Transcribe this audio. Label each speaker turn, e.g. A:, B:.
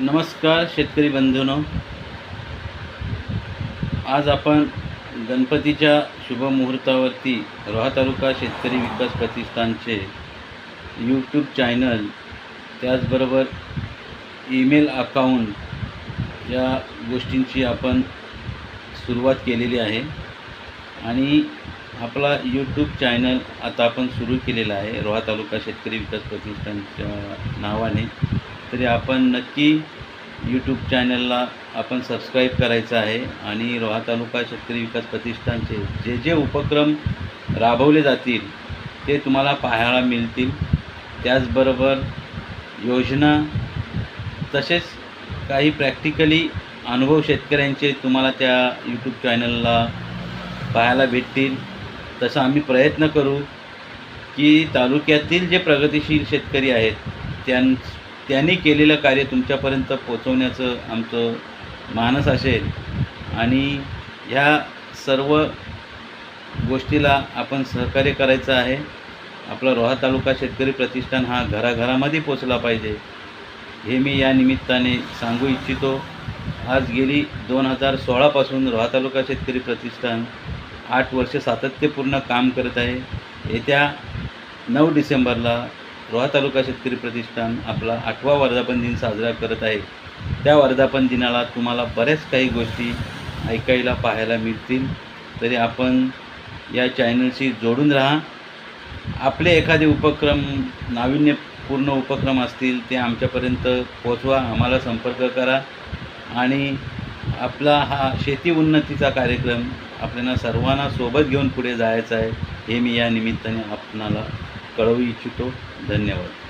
A: नमस्कार शेतकरी बंधूनो. आज आपण गणपतीच्या शुभमुहूर्तावरती रोहा तालुका शेतकरी विकास प्रतिष्ठानचे यूट्यूब चॅनल त्याचबरोबर ईमेल अकाउंट या गोष्टींची आपण सुरुवात केलेली आहे. आणि आपला यूट्यूब चॅनल आता आपण सुरू केलेला आहे रोहा तालुका शेतकरी विकास प्रतिष्ठानच्या नावाने. तरी आपण नक्की यूट्यूब चॅनलला आपण सबस्क्राईब करायचं आहे आणि रोहा तालुका शेतकरी विकास प्रतिष्ठानचे जे जे उपक्रम राबवले जातील ते तुम्हाला पाहायला मिळतील. त्याचबरोबर योजना तसेच काही प्रॅक्टिकली अनुभव शेतकऱ्यांचे तुम्हाला त्या यूट्यूब चॅनलला पाहायला भेटतील. तसं आम्ही प्रयत्न करू की तालुक्यातील जे प्रगतिशील शेतकरी आहेत त्यां त्यांनी केलेलं कार्य तुमच्यापर्यंत पोचवण्याचं आमचं मानस असेल आणि ह्या सर्व गोष्टीला आपण सहकार्य करायचं आहे. आपला रोहा तालुका शेतकरी प्रतिष्ठान हा घराघरामध्ये पोचला पाहिजे हे मी या निमित्ताने सांगू इच्छितो. आज गेली दोन हजार सोळापासून रोहा तालुका शेतकरी प्रतिष्ठान आठ वर्ष सातत्यपूर्ण काम करत आहे. येत्या नऊ डिसेंबरला रोहा तालुका शेतकरी प्रतिष्ठान आपला आठवा वर्धापन दिन साजरा करत आहे. त्या वर्धापन दिनाला तुम्हाला बऱ्याच काही गोष्टी ऐकायला पाहायला मिळतील. तरी आपण या चॅनलशी जोडून राहा. आपले एखादे उपक्रम नाविन्यपूर्ण उपक्रम असतील ते आमच्यापर्यंत पोचवा आम्हाला संपर्क करा. आणि आपला हा शेती उन्नतीचा कार्यक्रम आपल्याला सर्वांना सोबत घेऊन पुढे जायचा आहे हे मी या निमित्ताने आपणाला कळवू इच्छितो. धन्यवाद.